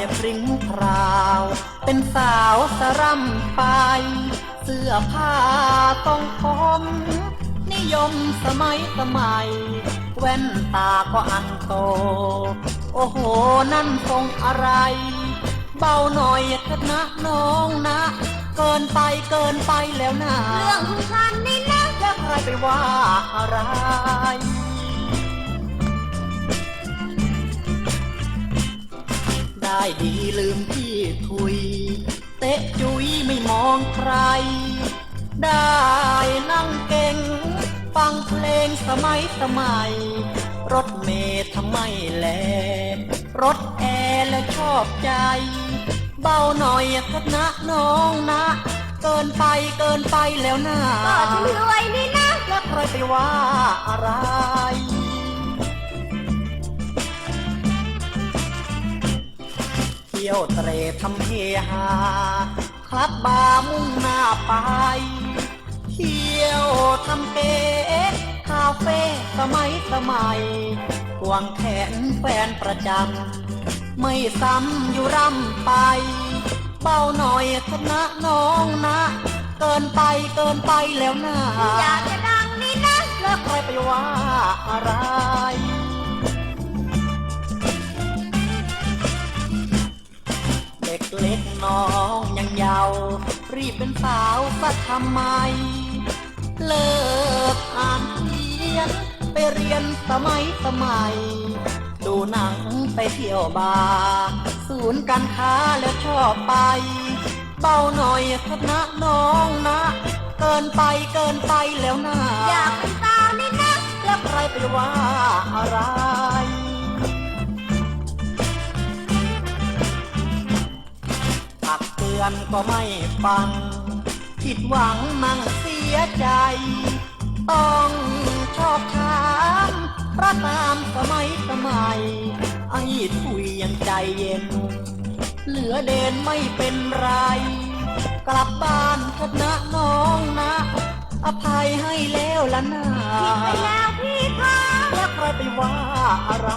สียพริ้งพราว เป็นสาวสรัมไป เสื้อผ้าต้องคมนิยมสมัยสมัย แว่นตาก็อันโต โอ้โห นั่นทรงอะไร เบาหน่อยเถอะนะน้องนะ เกินไปเกินไปแล้วนะ เรื่องของฉันนี่นะแล้วใครไปว่าอะไร ได้ดีลืมที่ทุย เตะจุยไม่มองใคร ได้นั่งเก่ง ฟังเพลงสมัยสมัย รถเมล์ทำไมแล รถแอร์และชอบใจ เบาหน่อยเถอะนะน้องนะ เกินไปเกินไปแล้วนะก็ฉันรวยนี่นะ แล้วใครไปว่าอะไร ที่ยวเตรทำเฮฮาคลับบาร์มุ่งหน้าไป เที่ยวทำเก๋คาเฟ่สมัยสมัยควงแขนแฟนประจำไม่ซ้ำอยู่ร่ำไป เบาหน่อยเถอะนะน้องนะ เกินไปเกินไปแล้วนะอยากจะดังนี่นะแล้วใครไปว่าอะไร น้องยังเยาวรีบเป็นสาวสักทำไม เลิกอ่านเขียนไปเรียนสมัยสมัย ดูหนังไปเที่ยวบาร์ศูนย์การค้าแล้วชอบไป เบาหน่อยเถอะนะน้องนะ เกินไปเกินไปแล้วนะอยากเป็นสาวนี่นะแล้วใครไปว่าอะไร กเตือนก็ไม่ฟัง ผิดหวังมั่งเสียใจ ต้องชอบช้ำเพราะตามสมัยสมัยไอ้ทุยยังใจเย็น เหลือเด่นไม่เป็นไร กลับบ้านเถอะนะน้องนะ อภัยให้แล้วละนะผิดไปแล้วพี่คะแล้วใครไปว่าอะไร